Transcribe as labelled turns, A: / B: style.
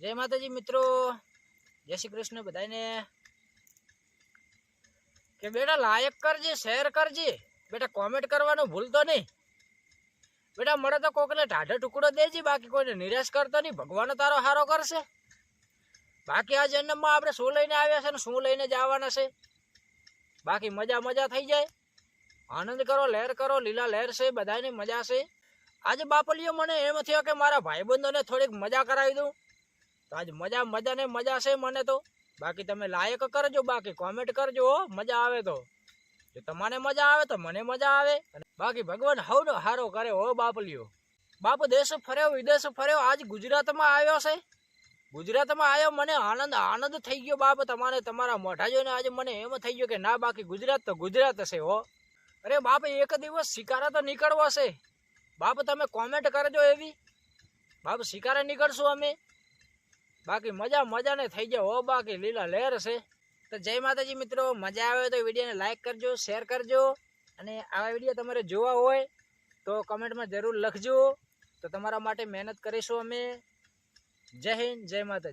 A: જય માતાજી મિત્રો. જય શ્રી કૃષ્ણ બધાને કે બેટા લાયક કરજે, શેર કરજે. બેટા કોમેન્ટ કરવાનું ભૂલતો નહીં. બેટા મળે તો કોકને ટાઢો ટુકડો દેજે, બાકી કોઈને નિરાશ કરતો નહીં. ભગવાન તારો હારો કરશે. બાકી આ જન્મમાં આપણે શું લઈને આવ્યા છે ને શું લઈને જવાના છે? બાકી મજા મજા થઈ જાય. આનંદ કરો, લહેર કરો, લીલા લહેર છે બધાની મજા છે. આજે બાપલીઓ મને એમ થયો કે મારા ભાઈબંધોને થોડીક મજા કરાવી દઉં. તો આજ મજા મજા ને મજા છે મને તો. બાકી તમે લાયક કરજો, બાકી કોમેન્ટ કરજો મજા આવે તો. જો તમને મજા આવે તો મને મજા આવે. બાકી ભગવાન હવનો હારો કરે હો બાપલીઓ. બાપ દેશ ફર્યો, વિદેશ ફર્યો, આજ ગુજરાતમાં આવ્યો છે. ગુજરાતમાં આવ્યો, મને આનંદ આનંદ થઈ ગયો બાપ તમારે, તમારા મોઢા જોઈને આજે મને એમ થઈ ગયો કે ના બાકી ગુજરાત તો ગુજરાત છે હો. અરે બાપ, એક દિવસ શિકારા તો નીકળવો છે. બાપ તમે કોમેન્ટ કરજો એવી. બાપ શિકારે નીકળશું અમે. બાકી મજા મજાને થઈ જાય હો, બાકી લીલા લહેર છે. તો જય માતાજી મિત્રો, મજા આવે તો વિડીયોને લાઈક કરજો શેર કરજો. અને આવા વીડિયો તમારે જોવા હોય તો કમેન્ટમાં જરૂર લખજો. તો તમારા માટે મહેનત કરીશું અમે. જય હિન્દ, જય માતાજી.